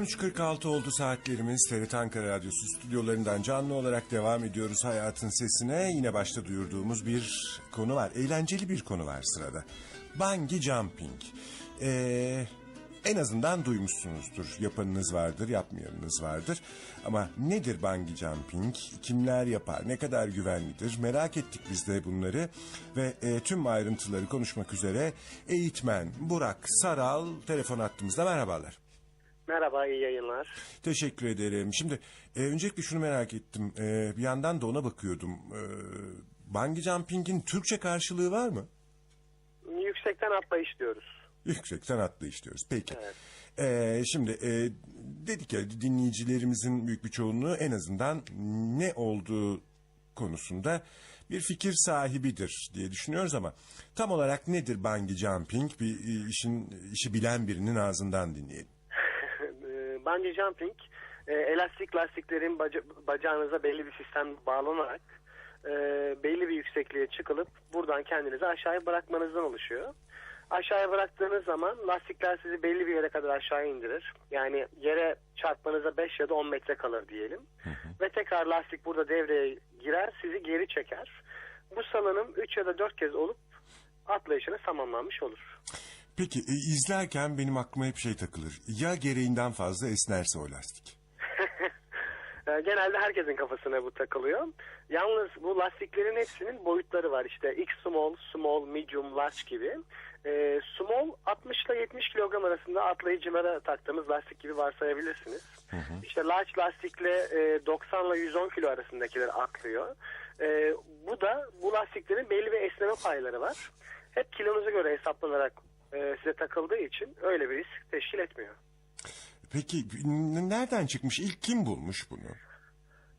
13.46 oldu saatlerimiz. TRT Ankara Radyosu stüdyolarından canlı olarak devam ediyoruz hayatın sesine. Yine başta duyurduğumuz bir konu var. Eğlenceli bir konu var sırada. Bungee jumping. Ee, en azından duymuşsunuzdur. Yapanınız vardır, yapmayanınız vardır. Ama nedir bungee jumping? Kimler yapar? Ne kadar güvenlidir? Merak ettik biz de bunları. Ve e, tüm ayrıntıları konuşmak üzere eğitmen Burak Saral telefon attığımızda merhabalar. Merhaba, iyi yayınlar. Teşekkür ederim. Şimdi e, öncelikle şunu merak ettim. E, bir yandan da ona bakıyordum. E, bungee jumping'in Türkçe karşılığı var mı? Yüksekten atlayış diyoruz. Yüksekten atlayış diyoruz. Peki. Evet. E, şimdi e, dedik ya dinleyicilerimizin büyük bir çoğunluğu en azından ne olduğu konusunda bir fikir sahibidir diye düşünüyoruz ama tam olarak nedir bungee jumping? Bir e, işin işi bilen birinin ağzından dinleyelim. Ee, Bungee jumping, e, elastik lastiklerin baca- bacağınıza belli bir sistem bağlanarak e, belli bir yüksekliğe çıkılıp buradan kendinizi aşağıya bırakmanızdan oluşuyor. Aşağıya bıraktığınız zaman lastikler sizi belli bir yere kadar aşağı indirir. Yani yere çarpmanıza 5 ya da 10 metre kalır diyelim. Ve tekrar lastik burada devreye girer, sizi geri çeker. Bu salınım 3 ya da 4 kez olup atlayışınız tamamlanmış olur. Peki e, izlerken benim aklıma hep şey takılır. Ya gereğinden fazla esnerse o lastik? Ee, Genelde herkesin kafasına bu takılıyor. Yalnız bu lastiklerin hepsinin boyutları var. İşte X small, small, medium, large gibi. Ee, small 60 ile 70 kilogram arasında atlayıcılara taktığımız lastik gibi varsayabilirsiniz. İşte large lastikle e, 90 ile 110 kilo arasındakiler atlıyor. Ee, bu da bu lastiklerin belli bir esneme payları var. Hep kilonuza göre hesaplanarak e, size takıldığı için öyle bir risk teşkil etmiyor. Peki nereden çıkmış? İlk kim bulmuş bunu?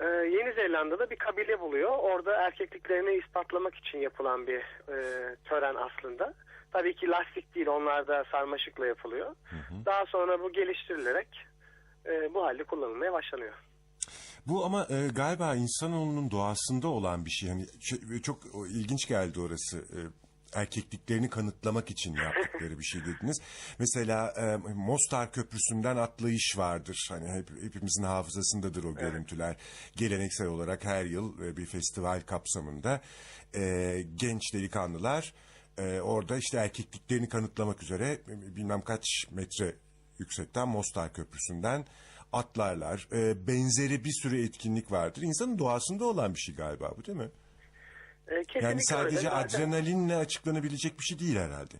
Ee, Yeni Zelanda'da bir kabile buluyor. Orada erkekliklerini ispatlamak için yapılan bir e, tören aslında. Tabii ki lastik değil onlar da sarmaşıkla yapılıyor. Daha sonra bu geliştirilerek e, bu halde kullanılmaya başlanıyor. Bu ama e, galiba insanoğlunun doğasında olan bir şey. Hani ç- çok ilginç geldi orası. E, erkekliklerini kanıtlamak için yaptıkları bir şey dediniz. Mesela e, Mostar Köprüsü'nden atlayış vardır. Hani hep, hepimizin hafızasındadır o görüntüler. Geleneksel olarak her yıl e, bir festival kapsamında e, genç delikanlılar e, orada işte erkekliklerini kanıtlamak üzere e, bilmem kaç metre yüksekten Mostar Köprüsü'nden atlarlar. E, benzeri bir sürü etkinlik vardır. İnsanın doğasında olan bir şey galiba bu değil mi? E, kesinlikle Yani sadece öyle. Adrenalinle açıklanabilecek bir şey değil herhalde.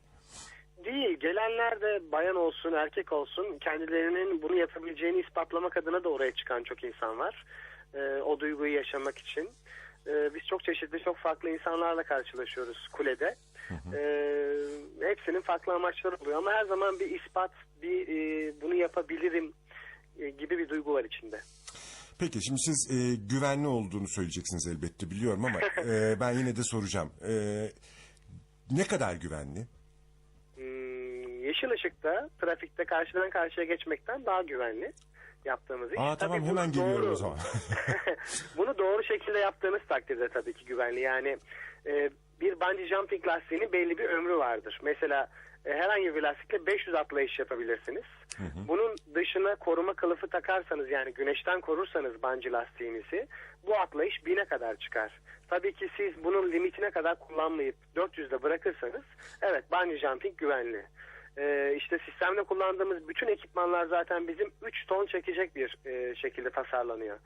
Değil. Gelenler de bayan olsun erkek olsun kendilerinin bunu yapabileceğini ispatlamak adına da oraya çıkan çok insan var. E, o duyguyu yaşamak için. E, biz çok çeşitli çok farklı insanlarla karşılaşıyoruz kulede. E, hepsinin farklı amaçları oluyor ama her zaman bir ispat, bir e, bunu yapabilirim e, gibi bir duygu var içinde. Peki şimdi siz e, güvenli olduğunu söyleyeceksiniz elbette biliyorum ama e, ben yine de soracağım. E, ne kadar güvenli? Hmm, yeşil ışıkta trafikte karşıdan karşıya geçmekten daha güvenli yaptığımız iş. Aa tamam Tabii hemen bunu geliyorum doğru- o zaman. Bunu doğru şekilde yaptığınız takdirde tabii ki güvenli. Yani e, bir bungee jumping lastiğinin belli bir ömrü vardır. Mesela e, herhangi bir lastikle 500 atlayış yapabilirsiniz. Bunun dışına koruma kılıfı takarsanız yani güneşten korursanız bungee lastiğinizi bu atlayış 1000'e kadar çıkar. Tabii ki siz bunun limitine kadar kullanmayıp 400'de bırakırsanız evet bungee jumping güvenli. Ee, işte sistemde kullandığımız bütün ekipmanlar zaten bizim 3 ton çekecek bir e, şekilde tasarlanıyor.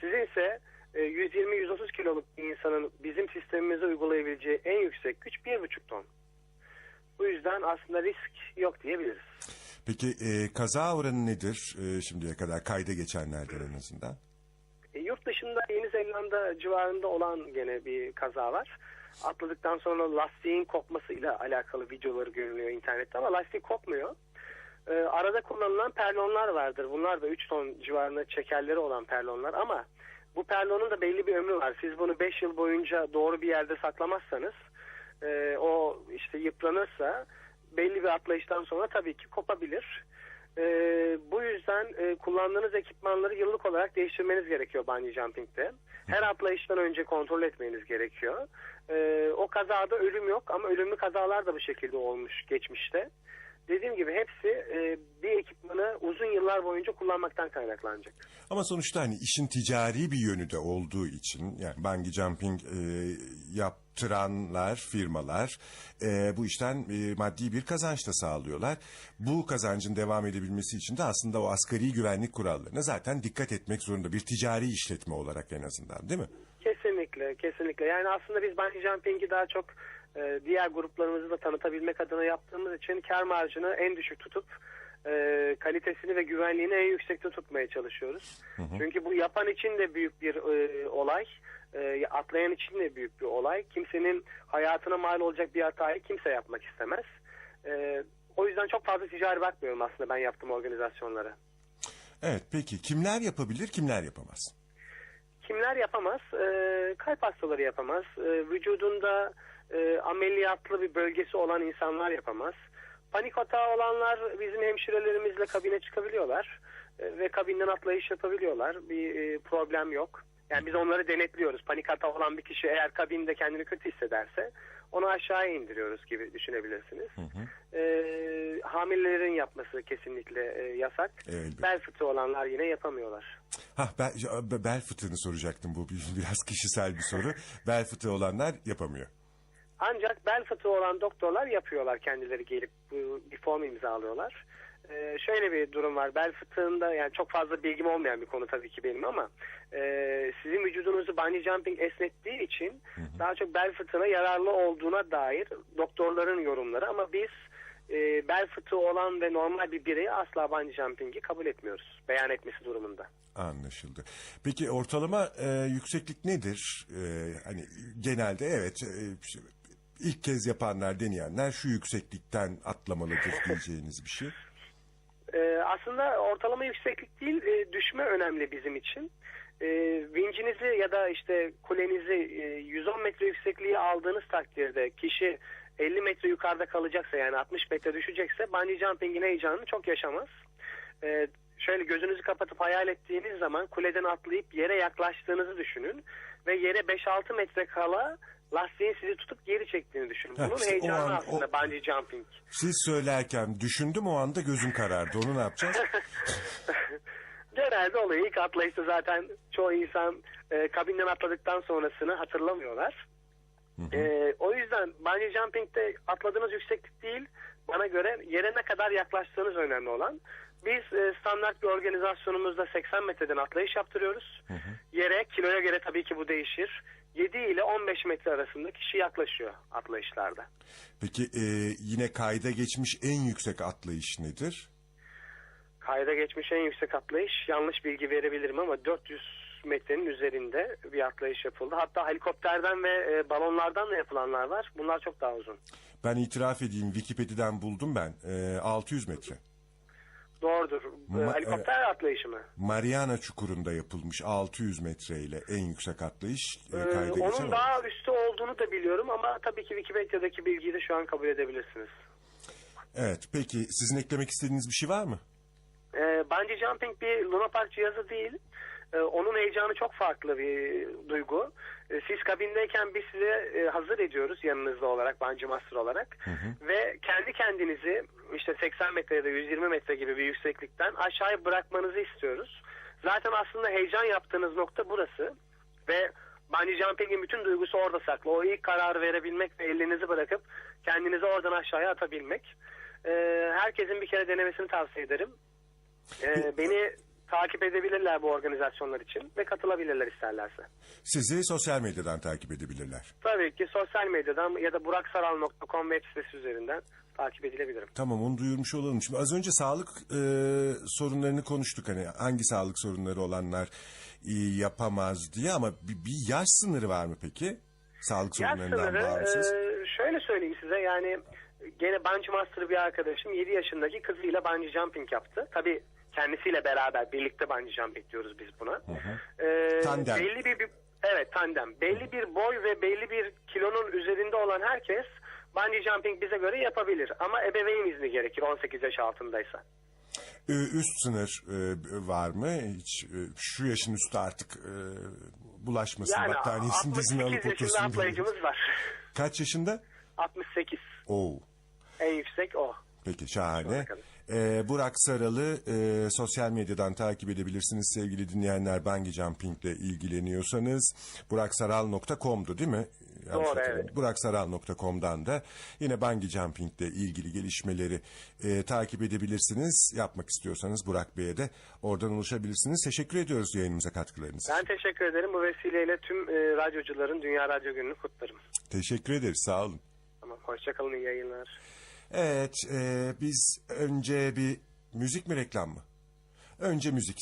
Sizin ise e, 120-130 kiloluk bir insanın bizim sistemimize uygulayabileceği en yüksek güç 1,5 ton. Bu yüzden aslında risk yok diyebiliriz. Peki e, kaza oranı nedir e, şimdiye kadar kayda geçenlerden en azından? E, yurt dışında Yeni Zelanda civarında olan gene bir kaza var. Atladıktan sonra lastiğin kopmasıyla alakalı videoları görünüyor internette ama lastik kopmuyor. E, arada kullanılan perlonlar vardır. Bunlar da 3 ton civarında çekerleri olan perlonlar ama bu perlonun da belli bir ömrü var. Siz bunu 5 yıl boyunca doğru bir yerde saklamazsanız e, o işte yıpranırsa belli bir atlayıştan sonra tabii ki kopabilir. E, bu yüzden e, kullandığınız ekipmanları yıllık olarak değiştirmeniz gerekiyor bungee jumping'de. Her atlayıştan önce kontrol etmeniz gerekiyor. E, o kazada ölüm yok ama ölümlü kazalar da bu şekilde olmuş geçmişte. Dediğim gibi hepsi e, bir ekipmanı uzun yıllar boyunca kullanmaktan kaynaklanacak. Ama sonuçta hani işin ticari bir yönü de olduğu için yani bungee jumping e, yaptıranlar firmalar e, bu işten e, maddi bir kazanç da sağlıyorlar. Bu kazancın devam edebilmesi için de aslında o asgari güvenlik kurallarına zaten dikkat etmek zorunda bir ticari işletme olarak en azından değil mi? Kesinlikle, kesinlikle. Yani aslında biz bungee jumping'i daha çok e, diğer gruplarımızı da tanıtabilmek adına yaptığımız için kar marjını en düşük tutup e, kalitesini ve güvenliğini en yüksekte tutmaya çalışıyoruz. Çünkü bu yapan için de büyük bir e, olay, e, atlayan için de büyük bir olay. Kimsenin hayatına mal olacak bir hatayı kimse yapmak istemez. E, o yüzden çok fazla ticari bakmıyorum aslında ben yaptığım organizasyonlara. Evet peki kimler yapabilir kimler yapamaz? Kimler yapamaz? Ee, kalp hastaları yapamaz. Ee, vücudunda e, ameliyatlı bir bölgesi olan insanlar yapamaz. Panik atağı olanlar bizim hemşirelerimizle kabine çıkabiliyorlar. Ee, ve kabinden atlayış yapabiliyorlar. Bir e, problem yok. Yani biz onları denetliyoruz. Panik atağı olan bir kişi eğer kabinde kendini kötü hissederse onu aşağıya indiriyoruz gibi düşünebilirsiniz. Ee, hamilelerin yapması kesinlikle e, yasak. Elbette. Bel fıtığı olanlar yine yapamıyorlar. Hah ben, bel fıtığını soracaktım bu bir- biraz kişisel bir soru. Bel fıtığı olanlar yapamıyor. Ancak bel fıtığı olan doktorlar yapıyorlar kendileri gelip bir form imzalıyorlar. Ee, şöyle bir durum var. Bel fıtığında yani çok fazla bilgim olmayan bir konu tabii ki benim ama e, sizin vücudunuzu bungee jumping esnettiği için daha çok bel fıtığına yararlı olduğuna dair doktorların yorumları ama biz e, bel fıtığı olan ve normal bir bireyi asla bungee jumping'i kabul etmiyoruz. Beyan etmesi durumunda. Anlaşıldı. Peki ortalama e, yükseklik nedir? E, hani genelde evet e, ilk kez yapanlar deneyenler şu yükseklikten atlamalıdır diyeceğiniz bir şey. Ee, aslında ortalama yükseklik değil, e, düşme önemli bizim için. E, vincinizi ya da işte kulenizi e, 110 metre yüksekliğe aldığınız takdirde kişi 50 metre yukarıda kalacaksa yani 60 metre düşecekse bungee jumping'in heyecanını çok yaşamaz. E, şöyle gözünüzü kapatıp hayal ettiğiniz zaman kuleden atlayıp yere yaklaştığınızı düşünün ve yere 5-6 metre kala lastiğin sizi tutup geri çektiğini düşünün. Ha, Bunun işte heyecanı an- aslında o- bungee jumping. Siz söylerken düşündüm o anda gözüm karardı. Onu ne yapacağız? Genelde oluyor. İlk atlayışta zaten çoğu insan e, kabinden atladıktan sonrasını hatırlamıyorlar. E, o yüzden bungee jumping'de atladığınız yükseklik değil, bana göre yere ne kadar yaklaştığınız önemli olan. Biz e, standart bir organizasyonumuzda 80 metreden atlayış yaptırıyoruz. Yere, kiloya göre tabii ki bu değişir. 7 ile 15 metre arasında kişi yaklaşıyor atlayışlarda. Peki e, yine kayda geçmiş en yüksek atlayış nedir? Kayda geçmiş en yüksek atlayış yanlış bilgi verebilirim ama 400 metrenin üzerinde bir atlayış yapıldı. Hatta helikopterden ve e, balonlardan da yapılanlar var. Bunlar çok daha uzun. Ben itiraf edeyim Wikipedia'dan buldum ben. E, 600 metre. Doğrudur. Ma- E, helikopter atlayışı mı? Mariana Çukuru'nda yapılmış 600 metreyle en yüksek atlayış e, Ee, kayda geçen onun daha üstü olduğunu da biliyorum ama tabii ki Wikipedia'daki bilgiyi de şu an kabul edebilirsiniz. Evet peki sizin eklemek istediğiniz bir şey var mı? E, bungee jumping bir Luna Park cihazı değil. Heyecanı çok farklı bir duygu. E, siz kabindeyken biz size e, hazır ediyoruz yanınızda olarak, bungee master olarak. Ve kendi kendinizi işte 80 metre ya da 120 metre gibi bir yükseklikten aşağıya bırakmanızı istiyoruz. Zaten aslında heyecan yaptığınız nokta burası. Ve bungee jumping'in bütün duygusu orada saklı. O ilk kararı verebilmek ve elinizi bırakıp kendinizi oradan aşağıya atabilmek. E, herkesin bir kere denemesini tavsiye ederim. Beni takip edebilirler bu organizasyonlar için ve katılabilirler isterlerse. Sizi sosyal medyadan takip edebilirler. Tabii ki sosyal medyadan ya da buraksaral.com web sitesi üzerinden takip edilebilirim. Tamam onu duyurmuş olalım. Şimdi az önce sağlık e, sorunlarını konuştuk. Hani hangi sağlık sorunları olanlar e, yapamaz diye ama bir, bir yaş sınırı var mı peki? Sağlık Yaş sorunlarından sınırı bağımsız. e, şöyle söyleyeyim size yani gene bungee master bir arkadaşım 7 yaşındaki kızıyla bungee jumping yaptı. Tabii kendisiyle beraber birlikte bungee jumping diyoruz biz buna. Ee, Tandem. Belli bir, bir evet tandem. Belli bir boy ve belli bir kilonun üzerinde olan herkes bungee jumping bize göre yapabilir. Ama ebeveyn izni gerekir 18 yaş altındaysa. E, üst sınır e, var mı? Hiç e, şu yaşın üstü artık e, bulaşmasın Yani battaniyesini dizine 68 alıp otursun atlayıcımız var. Kaç yaşında? 68 Oo. en yüksek o. Peki şahane. bakalım. E, Burak Saralı e, sosyal medyadan takip edebilirsiniz sevgili dinleyenler. Bungee jumping ile ilgileniyorsanız. buraksaral.com'du değil mi? Doğru, evet. buraksaral.com'dan da yine bungee jumping ile ilgili gelişmeleri e, takip edebilirsiniz. Yapmak istiyorsanız Burak Bey'e de oradan ulaşabilirsiniz. Teşekkür ediyoruz yayınımıza katkılarınız için. Ben teşekkür ederim. Bu vesileyle tüm e, radyocuların Dünya Radyo Günü'nü kutlarım. Teşekkür ederiz. Sağ olun. Tamam, hoşçakalın, iyi yayınlar. Evet, e, biz önce bir müzik mi reklam mı? Önce müzik